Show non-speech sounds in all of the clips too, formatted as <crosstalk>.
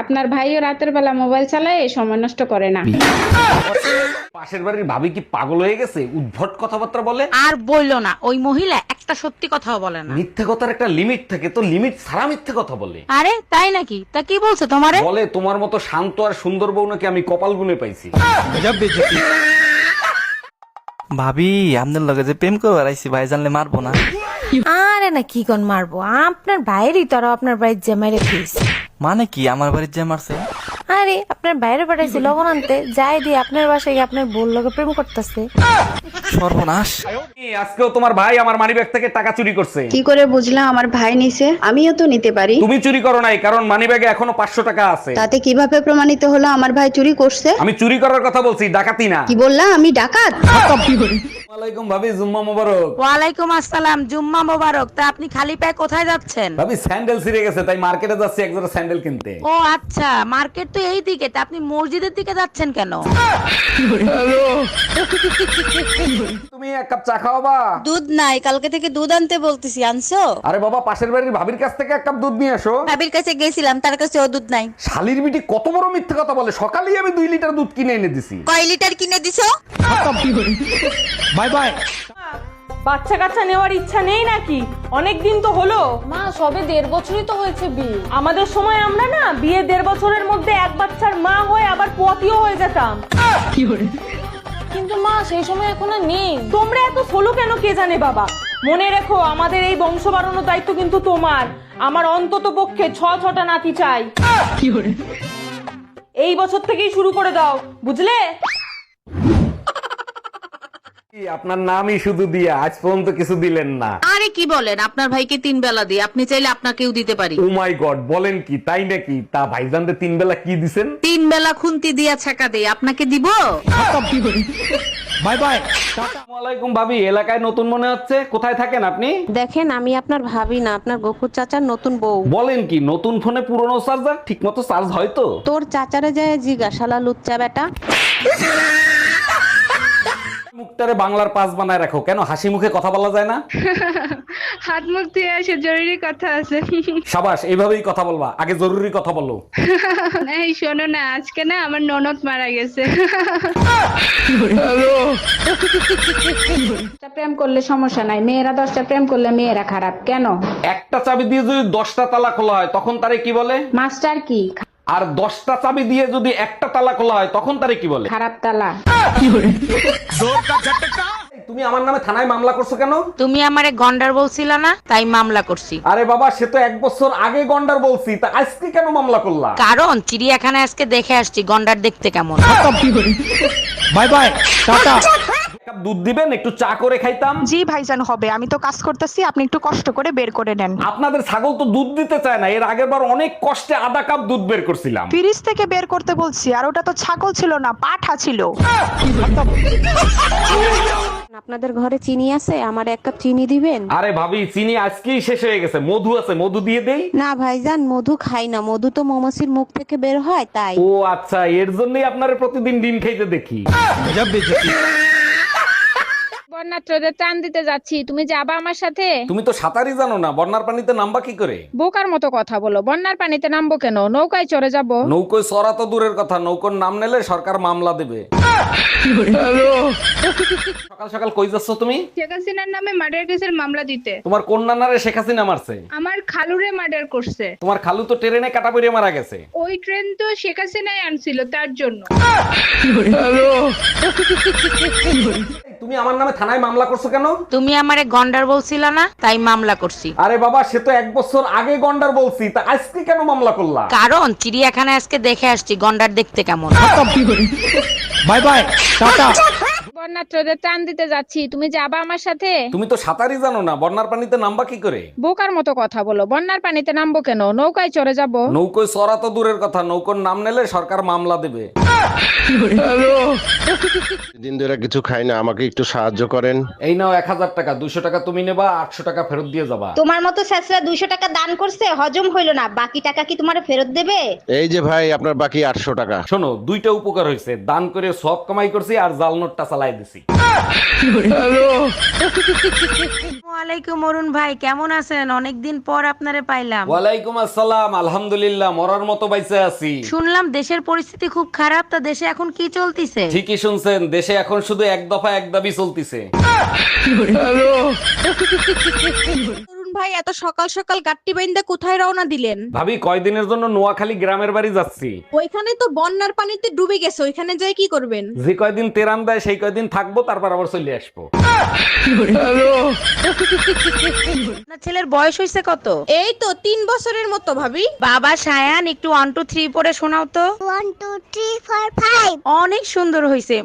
আপনার ভাইও রাতের বেলা মোবাইল চালায় সময় নষ্ট করে না। পাশের বাড়ির ভাবি কি পাগল হয়ে গেছে? উদ্ভট কথাবার্তা বলে? আর বলল না ওই মহিলা একটা সত্যি কথাও বলে না। মিথ্যে কথার একটা লিমিট থাকে তো লিমিট ছাড়া মিথ্যে কথা বলে। আরে তাই নাকি? তা কি বলছে তোমারে? বলে তোমার মতো শান্ত আর সুন্দর বউ নাকি আমি কপাল গুনে পাইছি? ভাবি আপনার লগে যে প্রেম করে বেড়াইছি ভাই জানলে মারবো না। আরে না কি কোন মারবো? আপনার বাইরেই তো আরও আপনার বাড়ির জামাইরে ফিস মানে কি? আমার বাড়ির যে মারছে? আরে আপনার বাইরে পাঠাইছি লবণ আনতে। যাই দিয়ে আপনার বাসায় গিয়ে আপনার বোন লগে প্রেম করতেছে। সর্বনাশ। এই, আজকেও তোমার ভাই আমার মানিব্যাগ থেকে টাকা চুরি করছে। কি করে বুঝলাম? আমার ভাই নিছে। আমিও তো নিতে পারি। তুমি চুরি করো নাই কারণ মানিব্যাগে এখনও পাঁচশো টাকা আছে। তাতে কীভাবে প্রমাণিত হলো? আমার ভাই চুরি করছে? আমি চুরি করার কথা বলছি ডাকাতি না। কি বললা? আমি ডাকাত? ওয়ালাইকুম ভাবি জুম্মা মোবারক। ওয়ালাইকুম আসসালাম জুম্মা মোবারক। তা আপনি খালি পায়ে কোথায় যাচ্ছেন? ভাবি স্যান্ডেল ছিঁড়ে গেছে তাই মার্কেটে যাচ্ছি এক জোড়া স্যান্ডেল কিনতে। ও আচ্ছা মার্কেট তো এই দিকে তা আপনি মসজিদের দিকে যাচ্ছেন কেন? <laughs> <laughs> এক কাপ চা খাওয়াবা দুধ নাই কালকে থেকে দুধ আনতে বলতেছি আনছো? আরে বাবা পাশের বাড়ির ভাবির কাছ থেকে এক কাপ দুধ নিয়ে আসো ভাবির কাছে গেছিলাম তার কাছে ও দুধ নাই। শালির বিটি কত বড় মিথ্যে কথা বলে সকালেই আমি দুই লিটার দুধ কিনে এনে দিছি। কয় লিটার কিনে দিছো? বাই বাই বাচ্চা কাচ্চা নেওয়ার ইচ্ছা নেই নাকি? অনেক দিন তো হলো। মা সবে দেড় বছরই তো হয়েছে বিয়ে। আমাদের সময় আমরা না বিয়ে দেড় বছরের মধ্যে এক বাচ্চার মা হয়ে আবার পতিও হয়ে যেতাম। কিন্তু মা সেই সময় এখন আর নেই। তোমরা এত সোলো কেন কে জানে বাবা? মনে রেখো আমাদের এই বংশ বাড়ানোর দায়িত্ব কিন্তু তোমার। আমার অন্তত পক্ষে ছ ছটা নাতি চাই। এই বছর থেকেই শুরু করে দাও বুঝলে? আপনার নামই শুধু দিয়া আজ পর্যন্ত কিছু দিলেন না। আরে কি বলেন? আপনার ভাইকে তিন বেলা দিই। আপনি চাইলে আপনাকেও দিতে পারি। ও মাই গড বলেন কি তাই নাকি? তা ভাইজানদের তিন বেলা কি দিছেন? তিন বেলা খুন্তি দিয়া ছাকা দেই। আপনাকে দিব? বাই বাই ভাবি এলাকায় নতুন মনে হচ্ছে? কোথায় থাকেন আপনি? দেখেন আমি আপনার ভাবি না আপনার গফুর চাচার নতুন বউ। বলেন কি নতুন ফোনে পুরনো চার্জার ঠিক মতো চার্জ হয় তো? তোর চাচারে যায় জিজ্ঞাসালা লুচ্চা বেটা। মুখটারে বাংলার পাস বানায় রাখো। কেন? হাসি মুখে কথা বলা যায় না? <laughs> হাত মুখ দিয়ে আসে জরুরি কথা আছে। <laughs> সাবাস এইভাবেই কথা বলবা। আগে জরুরি কথা বলো। <laughs> এই শোনো না আজকে না আমার ননদ মারা গেছে। দশটা প্রেম করলে সমস্যা নাই মেয়েরা দশটা প্রেম করলে মেয়েরা খারাপ কেন? একটা চাবি দিয়ে যদি দশটা তালা খোলা হয় তখন তারে কি বলে? মাস্টার কি? আর দশটা চাবি দিয়ে যদি একটা তালা খোলা হয় তখন তারে কি বলে? খারাপ তালা। তুমি আমার নামে থানায় মামলা করছ কেন? তুমি আমারে গন্ডার বলছিলা না তাই মামলা করছি। আরে বাবা সে তো এক বছর আগে গন্ডার বলছি তা আজকে কেন মামলা করলা? কারণ চিড়িয়াখানা আজকে দেখে আসছি গন্ডার দেখতে কেমন। Bye bye tata. কাপ দুধ দিবেন একটু চা করে খাইতাম। জি ভাইজান হবে। আমি তো কাজ করতেছি আপনি একটু কষ্ট করে বের করে নেন। আপনাদের ছাগল তো দুধ দিতে চায় না এর আগের বার অনেক কষ্টে আধা কাপ দুধ বের করছিলাম। ফ্রিজ থেকে বের করতে বলছি আর ওটা তো ছাগল ছিল না পাঠা ছিল। আপনাদের ঘরে চিনি আছে? আমার এক কাপ চিনি দিবেন? আরে ভাবি চিনি আজকেই শেষ হয়ে গেছে। মধু আছে মধু দিয়ে দেই। না ভাইজান মধু খাই না। মধু তো মৌমাছির মুখ থেকে বের হয় তাই। ও আচ্ছা এর জন্যই আপনারা প্রতিদিন ডিম খাইতে দেখি। বন্যাত্রদের ত্রাণ দিতে যাচ্ছি। তুমি যাবা আমার সাথে? তুমি তো সাঁতারই জানো না বন্যার পানিতে নামবা কি করে? বোকার মতো কথা বলো বন্যার পানিতে নামবো কেন? নৌকায় চড়ে যাব। নৌকোয় সরা তো দূরের কথা নৌকোর নাম নিলে সরকার মামলা দেবে। সকাল সকাল কই যাচ্ছ তুমি? শেখ হাসিনার নামে মার্ডার কেসের মামলা দিতে। তোমার কোন নানারে শেখ হাসিনা মারছে? আমার খালুরে মার্ডার করছে। তোমার খালু তো ট্রেনে কাটা পড়ে মারা গেছে। ওই ট্রেন তো শেখ হাসিনাই আনছিল তার জন্য। তুমি আমার নামে থানায় মামলা করছ কেন? তুমি আমারে গন্ডার বলছিলা না তাই মামলা করছি। আরে বাবা সে তো এক বছর আগে গন্ডার বলছি তা আজকে কেন মামলা করলা? কারণ চিড়িয়াখানা আজকে দেখে আসছি গন্ডার দেখতে কেমন। বাই বাই টাটা বন্যাত্রদের ত্রাণ দিতে যাচ্ছি। তুমি যাবা আমার সাথে? তুমি তো সাঁতারই জানো না বন্যার পানিতে নামবা কি করে? বোকার মতো কথা বলো বন্যার পানিতে নামবো কেন? নৌকায় চড়ে যাব। নৌকোয় চড়া তো দূরের কথা নৌকোর নাম নিলে সরকার মামলা দেবে। দিন ধরে কিছু খাই না আমাকে একটু সাহায্য করেন। এই নাও এক হাজার টাকা দুশো টাকা তুমি নেবা আটশো টাকা ফেরত দিয়ে যাবা। তোমার মতো স্যাসরা দুইশো টাকা দান করছে হজম হইল না বাকি টাকা কি তোমার ফেরত দেবে? এই যে ভাই আপনার বাকি আটশো টাকা। শোনো দুইটা উপকার হয়েছে দান করে সব কামাই করছি আর জাল নোটটা চালাই দিছি <laughs> ওয়ালাইকুম অরুণ ভাই কেমন আছেন? অনেকদিন পর আপনারে পাইলাম। ওয়ালাইকুম আসসালাম আলহামদুলিল্লাহ মরার মতো বাইসে আছি। শুনলাম দেশের পরিস্থিতি খুব খারাপ তা দেশে এখন কি চলতিছে? ঠিকই শুনছেন দেশে এখন শুধু এক দফা এক দাবি চলতিছে। <laughs> ভাই এত সকাল সকাল গাট্টি বাইন্দা কোথায় রওনা দিলেন? ভাবি কয়দিনের জন্য নোয়াখালী গ্রামের বাড়ি যাচ্ছি। ওইখানে তো বন্যার পানিতে ডুবে গেছে ওইখানে যাই কি করবেন? যে কয়দিন তেরান দেয় সেই কয়দিন থাকব তারপর আবার চলে আসব। আপনার ছেলের বয়স হয়েছে কত? এই তো তিন বছরের মতো ভাবি। বাবা সায়ান একটু ওয়ান টু থ্রি পরে শোনাও তো। One two three four five অনেক সুন্দর হয়েছে।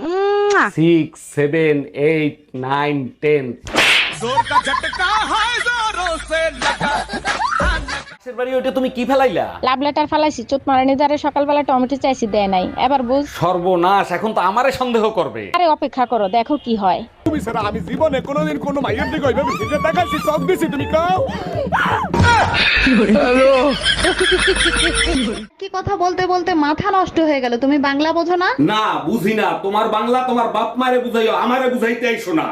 Six seven eight nine ten বাড়ি ওইটা তুমি কি ফেলাইলা? লাভ লেটার ফালাইছি চোট মারানি দ্বারা সকালবেলা টমেটো চাইছি দেয় নাই। এবার বুঝ। সর্বনাশ এখন তো আমারে সন্দেহ করবে। আরে অপেক্ষা করো দেখো কি হয়। কি কথা বলতে বলতে মাথা নষ্ট হয়ে গেল তুমি বাংলা বোঝো না? না বুঝি না। তোমার বাংলা তোমার বাপ মারে বুঝাইও আমারে বুঝাইতে না।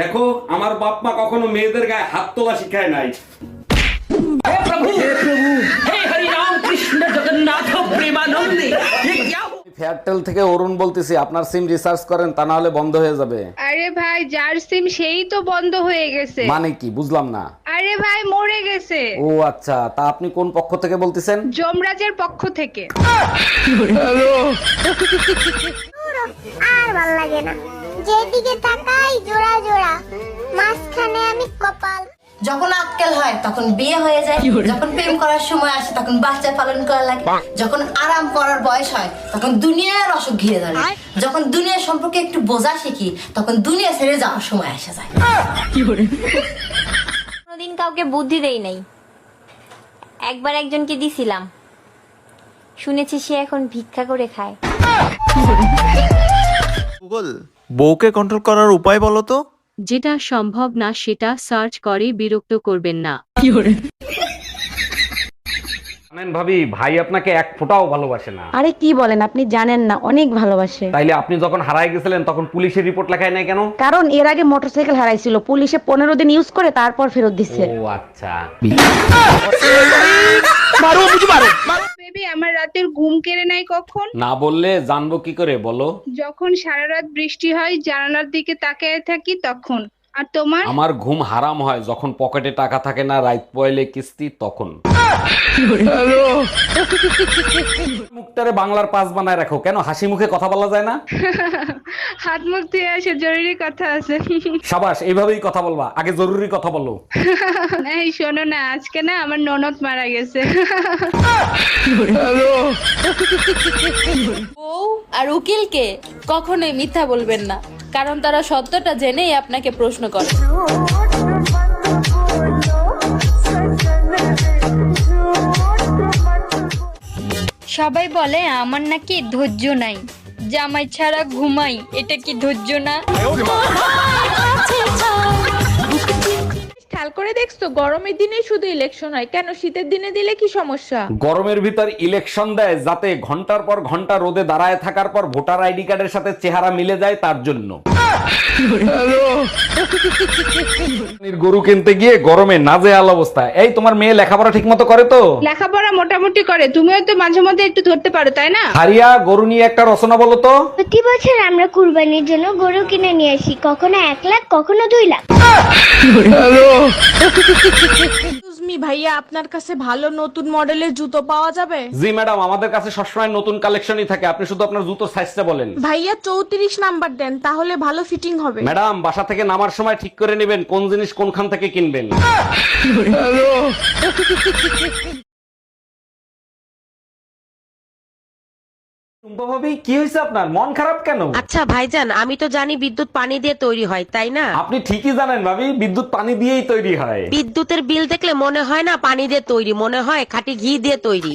দেখো আমার বাপ মা কখনো মেয়েদের গায়ে হাত তোলা শিখায় নাই এয়ারটেল থেকে অরুণ বলতেছি আপনার সিম রিসার্চ করেন তা না হলে বন্ধ হয়ে যাবে আরে ভাই যার সিম সেই তো বন্ধ হয়ে গেছে মানে কি বুঝলাম না আরে ভাই মরে গেছে ও আচ্ছা তা আপনি কোন পক্ষ থেকে বলতেছেন যমরাজের পক্ষ থেকে আর ভালো লাগে না যেদিকে তাকাই জোড়া জোড়া মাঝখানে আমি কপাল। যখন আক্কেল হয় তখন বিয়ে হয়ে যায়। যখন প্রেম করার সময় আসে তখন বাচ্চা পালন করা লাগে। যখন আরাম করার বয়স হয় তখন দুনিয়ার অসুখ ঘিরে ধরে। যখন দুনিয়ার সম্পর্কে একটু বোঝা শিখি তখন দুনিয়া ছেড়ে যাওয়ার সময় আসা যায়। কোনোদিন কাউকে বুদ্ধি দেই নাই। একবার একজনকে দিছিলাম। শুনেছি সে এখন ভিক্ষা করে খায়। গুগল বউকে কন্ট্রোল করার উপায় বলো তো। যেটা সম্ভব না সেটা সার্চ করে বিরক্ত করবেন না। জানেন ভাবি ভাই আপনাকে এক ফোঁটাও ভালোবাসে না। আরে কি বলেন আপনি জানেন না অনেক ভালোবাসে। তাইলে আপনি যখন হারায় গেছিলেন তখন পুলিশের রিপোর্ট লেখায় নাই কেন? কারণ এর আগে মোটরসাইকেল হারাইছিল পুলিশে পনেরো দিন ইউজ করে তারপর ফেরত দিচ্ছে ও আচ্ছা। বেবি আমার রাতের ঘুম কেড়ে নাই কখন? না বললে জানব কি করে বলো। যখন সারা রাত বৃষ্টি হয় জানালার দিকে তাকিয়ে থাকি তখন। আর তোমার? আমার ঘুম হারাম হয় যখন পকেটে টাকা থাকে না রাত পয়লে কিস্তি তখন। মুখটারে বাংলার পাস বানায় রাখো। কেন হাসি মুখে কথা বলা যায় না? হাত মুখ ধুয়ে আসে জরুরি কথা আছে। সাবাস এইভাবেই কথা বলবা। আগে জরুরি কথা বলো। এই শোনো না আজকে না আমার ননদ মারা গেছে। বউ আর উকিলকে কখনোই মিথ্যা বলবেন না। কারণ তারা সত্যটা জেনেই আপনাকে প্রশ্ন করে। সবাই বলে আমার নাকি ধৈর্য নাই। জামাই ছাড়া ঘুমাই এটা কি ধৈর্য না? খেয়াল করে দেখছ? গরমের দিনে শুধু ইলেকশন হয়। কেন? শীতের দিনে দিলে কি সমস্যা? গরমের ভিতর ইলেকশন দেয় যাতে ঘণ্টার পর ঘণ্টা রোদে দাঁড়ায় থাকার পর ভোটার আইডি কার্ডের সাথে চেহারা মিলে যায় তার জন্য। গরু কিনতে গিয়ে গরমে নাজেহাল অবস্থা। এই তোমার মেয়ে লেখাপড়া ঠিক মতো করে তো? লেখাপড়া মোটামুটি করে। তুমিও তো মাঝে মধ্যে একটু ধরতে পারো তাই না? হারিয়া গরু নিয়ে একটা রচনা বলো তো। প্রতি বছর আমরা কুরবানির জন্য গরু কিনে নিয়ে আসি। কখনো এক লাখ কখনো দুই লাখ। মি ভাইয়া আপনার কাছে ভালো নতুন মডেলের জুতো পাওয়া যাবে? জি ম্যাডাম আমাদের কাছে সবসময় নতুন কালেকশনই থাকে। আপনি শুধু আপনার জুতোর সাইজটা বলেন। ভাইয়া চৌত্রিশ নাম্বার দেন তাহলে ভালো ফিটিং হবে। ম্যাডাম বাসা থেকে নামার সময় ঠিক করে নেবেন। কোন জিনিস কোনখান থেকে কিনবেন? টুম্পা ভাবি কি হয়েছে আপনার? মন খারাপ কেন? আচ্ছা ভাইজান আমি তো জানি বিদ্যুৎ পানি দিয়ে তৈরি হয় তাই না? আপনি ঠিকই জানেন ভাবি বিদ্যুৎ পানি দিয়েই তৈরি হয়। বিদ্যুতের বিল দেখলে মনে হয় না পানি দিয়ে তৈরি মনে হয় খাঁটি ঘি দিয়ে তৈরি।